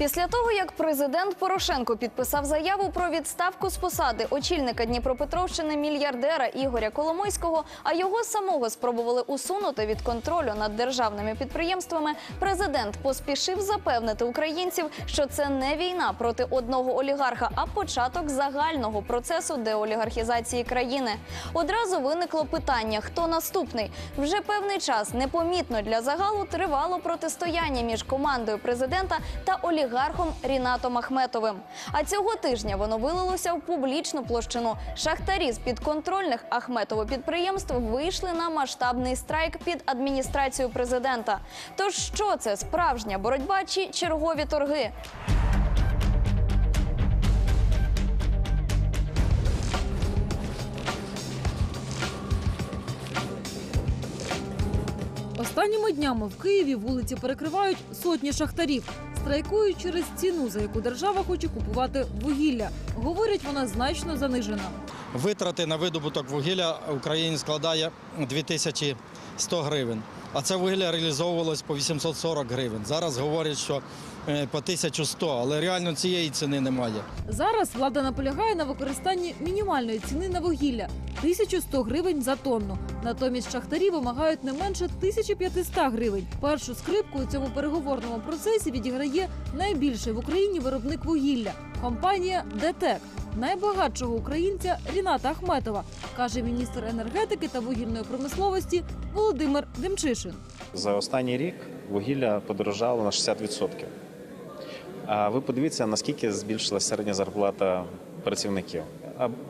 Після того, як президент Порошенко підписав заяву про відставку з посади очільника Дніпропетровщини мільярдера Ігоря Коломойського, а його самого спробували усунути від контролю над державними підприємствами, президент поспішив запевнити українців, що це не війна проти одного олігарха, а початок загального процесу деолігархізації країни. Одразу виникло питання: хто наступний? Вже певний час непомітно для загалу тривало протистояння між командою президента та олігархом Рінатом Ахметовим. А цього тижня воно вилилося в публічну площину. Шахтарі з підконтрольних Ахметову підприємств вийшли на масштабний страйк під адміністрацію президента. Тож що це справжня боротьба чи чергові торги? Останніми днями в Києві вулиці перекривають сотні шахтарів. Страйкують через ціну, за яку держава хоче купувати вугілля. Говорять, вона значно занижена. Витрати на видобуток вугілля в Україні складає 2100 гривень. А це вугілля реалізовувалось по 840 гривень. Зараз говорять, що е, по 1100, але реально цієї ціни немає. Зараз влада наполягає на використанні мінімальної ціни на вугілля 1100 гривень за тонну. Натомість шахтарі вимагають не менше 1500 гривень. Першу скрипку у цьому переговорному процесі відіграє найбільший в Україні виробник вугілля компанія ДТЕК. Найбагатшого українця Ріната Ахметова, каже міністр енергетики та вугільної промисловості Володимир Демчишин. За останній рік вугілля подорожало на 60%. А ви подивіться, наскільки збільшилася середня зарплата працівників.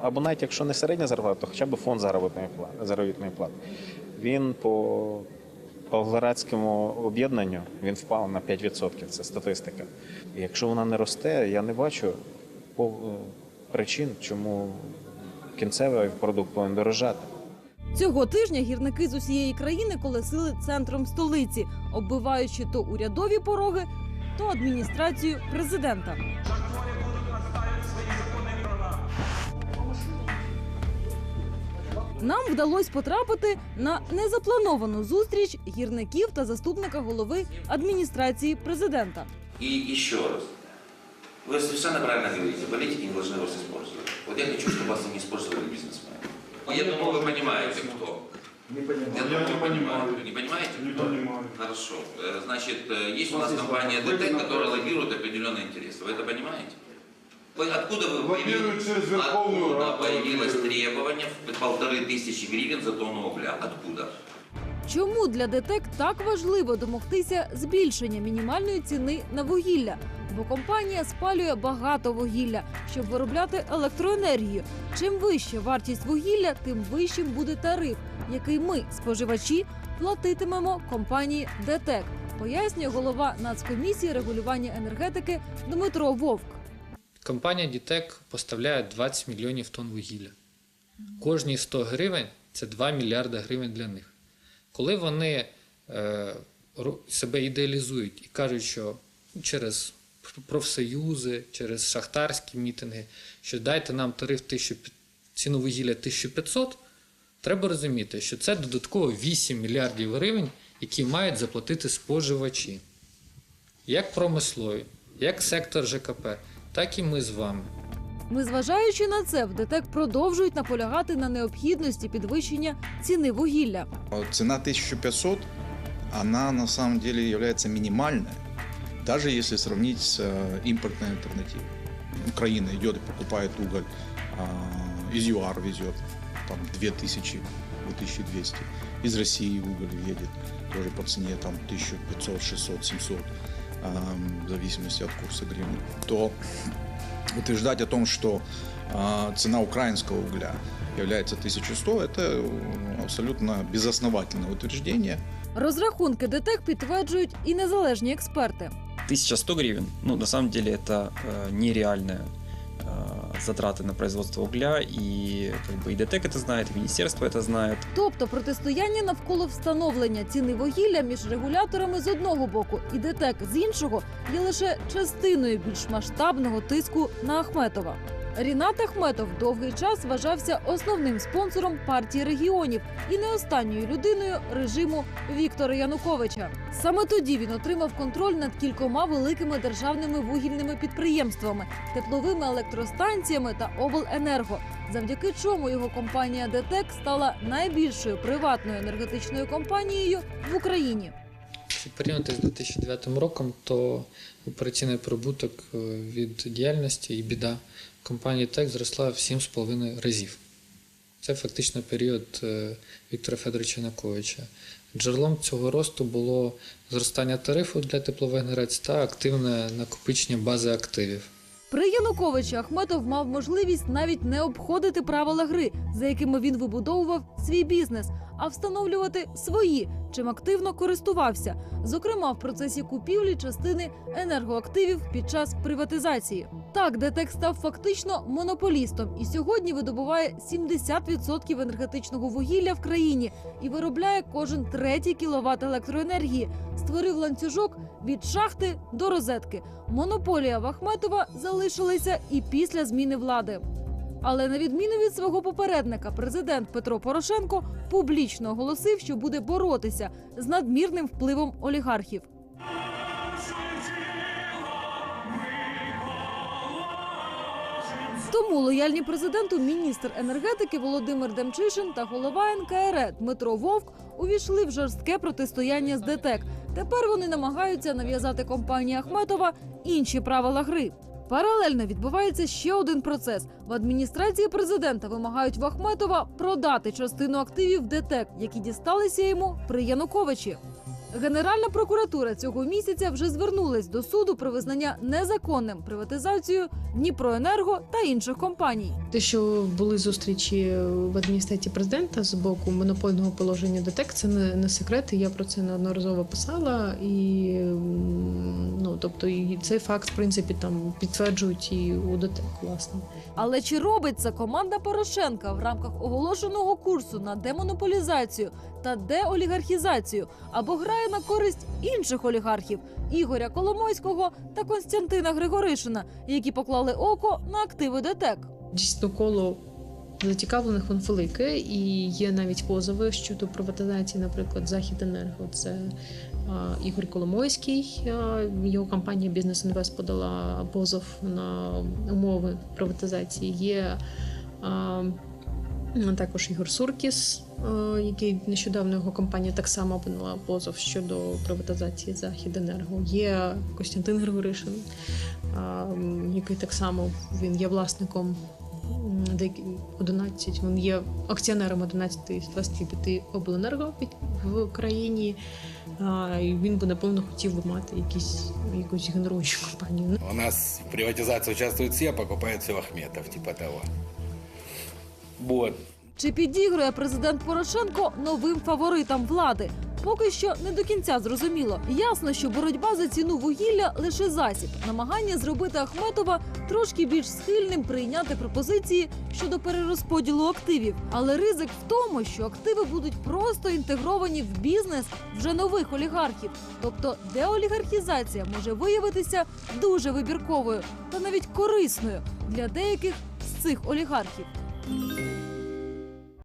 Або навіть якщо не середня зарплата, то хоча б фонд заробітної плати. Заробітної плати. Він по Павлоградському об'єднанню він впав на 5%. Це статистика. І якщо вона не росте, я не бачу причин, чому кінцевий продукт повинен дорожати. Цього тижня гірники з усієї країни колесили центром столиці, оббиваючи то урядові пороги, то адміністрацію президента. Нам вдалося потрапити на незаплановану зустріч гірників та заступника голови адміністрації президента. И еще раз. Вы совершенно правильно говорите, политики не должны вас использовать. Вот я хочу, чтобы вас не использовали бизнесмены. Я думаю, вы понимаете, кто. Не понимаю. Я думаю, вы понимаете. Не понимаете, Не кто? понимаю. Хорошо. Э, Значит, э, есть у У нас нас есть компания вопрос. ДТ, Вы которая на- лоббирует определенные интересы. Вы это понимаете? Вы- Откуда вы Лоббирует через Верховную Откуда Раду, появилось лоббирует. требование в полторы тысячи гривен за тонну угля? Откуда? Чому для ДТЕК так важливо домогтися збільшення мінімальної ціни на вугілля? Бо компанія спалює багато вугілля, щоб виробляти електроенергію. Чим вища вартість вугілля, тим вищим буде тариф, який ми, споживачі, платитимемо компанії ДТЕК, пояснює голова Нацкомісії регулювання енергетики Дмитро Вовк. Компанія Дітек поставляє 20 мільйонів тонн вугілля. Кожні 100 гривень це 2 мільярди гривень для них. Коли вони е, себе ідеалізують і кажуть, що через профсоюзи, через шахтарські мітинги, що дайте нам тариф 1000, ціну вугілля 1500, треба розуміти, що це додатково 8 мільярдів гривень, які мають заплатити споживачі як промислові, як сектор ЖКП, так і ми з вами. Незважаючи на це, в ДТЕК продовжують наполягати на необхідності підвищення ціни вугілля. Цена 1500, она на самом деле является минимальной, даже если сравнить с э, импортной альтернативой. Украина идет и покупает уголь, из ЮАР везет, там 2000, 2200. Из России уголь едет тоже по цене там 1500, 600, 700, ам, в зависимости от курса гривны. То утверждать о том, что а, цена украинского угля является 1100, это э, абсолютно безосновательное утверждение. Розрахунки ДТЕК підтверджують і незалежні експерти. 1100 гривен, ну, на самом деле это э, нереальная э, затраты на производство угля, и как бы и ДТЭК это знает, и министерство это знает. Тобто протистояння навколо встановлення ціни вугілля між регуляторами з одного боку і ДТЕК з іншого є лише частиною більш масштабного тиску на Ахметова. Рінат Ахметов довгий час вважався основним спонсором партії регіонів і не останньою людиною режиму Віктора Януковича. Саме тоді він отримав контроль над кількома великими державними вугільними підприємствами, тепловими електростанціями та обленерго, завдяки чому його компанія ДТЕК стала найбільшою приватною енергетичною компанією в Україні. Якщо порівняти з 2009 роком, то операційний прибуток е, від діяльності і біда компанії ТЕК зросла в 7,5 разів. Це фактично період е, Віктора Федоровича Януковича. Джерелом цього росту було зростання тарифу для теплових генерацій та активне накопичення бази активів. При Януковичі Ахметов мав можливість навіть не обходити правила гри, за якими він вибудовував свій бізнес, а встановлювати свої, чим активно користувався, зокрема в процесі купівлі частини енергоактивів під час приватизації. Так, ДТЕК став фактично монополістом і сьогодні видобуває 70% енергетичного вугілля в країні і виробляє кожен третій кіловат електроенергії. Створив ланцюжок від шахти до розетки. Монополія в Ахметова залишилася і після зміни влади. Але на відміну від свого попередника, президент Петро Порошенко публічно оголосив, що буде боротися з надмірним впливом олігархів. Тому лояльні президенту міністр енергетики Володимир Демчишин та голова НКРЕ Дмитро Вовк увійшли в жорстке протистояння з ДТЕК. Тепер вони намагаються нав'язати компанії Ахметова інші правила гри. Паралельно відбувається ще один процес. В адміністрації президента вимагають Вахметова продати частину активів ДТЕК, які дісталися йому при Януковичі. Генеральна прокуратура цього місяця вже звернулась до суду про визнання незаконним приватизацію Дніпроенерго та інших компаній. Те, що були зустрічі в адміністрації президента з боку монопольного положення ДТЕК, це не, не секрет. і Я про це неодноразово писала. І ну тобто, і цей факт, в принципі, там підтверджують і у ДТЕК, власне. Але чи робить це команда Порошенка в рамках оголошеного курсу на демонополізацію та деолігархізацію або грає на користь інших олігархів Ігоря Коломойського та Константина Григоришина, які поклали око на активи ДТЕК? Дійсно, коло зацікавлених воно велике, і є навіть позови щодо приватизації, наприклад, Західенерго. Це Ігор Коломойський, його компанія Бізнес Інвест подала позов на умови приватизації. Є також Ігор Суркіс, який нещодавно його компанія так само подала позов щодо приватизації Західенерго. Є Костянтин Григоришин, який так само він є власником деякі- 11, він є акціонером 11 з 25 обленерго в країні. І він би напевно хотів би мати якісь якусь генеруючу компанію. У нас в приватизации участвуют все, а покупает все Ахметов, типа того. Вот. Чи підігрує президент Порошенко новим фаворитам влади? Поки що не до кінця зрозуміло. Ясно, що боротьба за ціну вугілля лише засіб, намагання зробити Ахметова трошки більш схильним прийняти пропозиції щодо перерозподілу активів. Але ризик в тому, що активи будуть просто інтегровані в бізнес вже нових олігархів. Тобто деолігархізація може виявитися дуже вибірковою та навіть корисною для деяких з цих олігархів. Música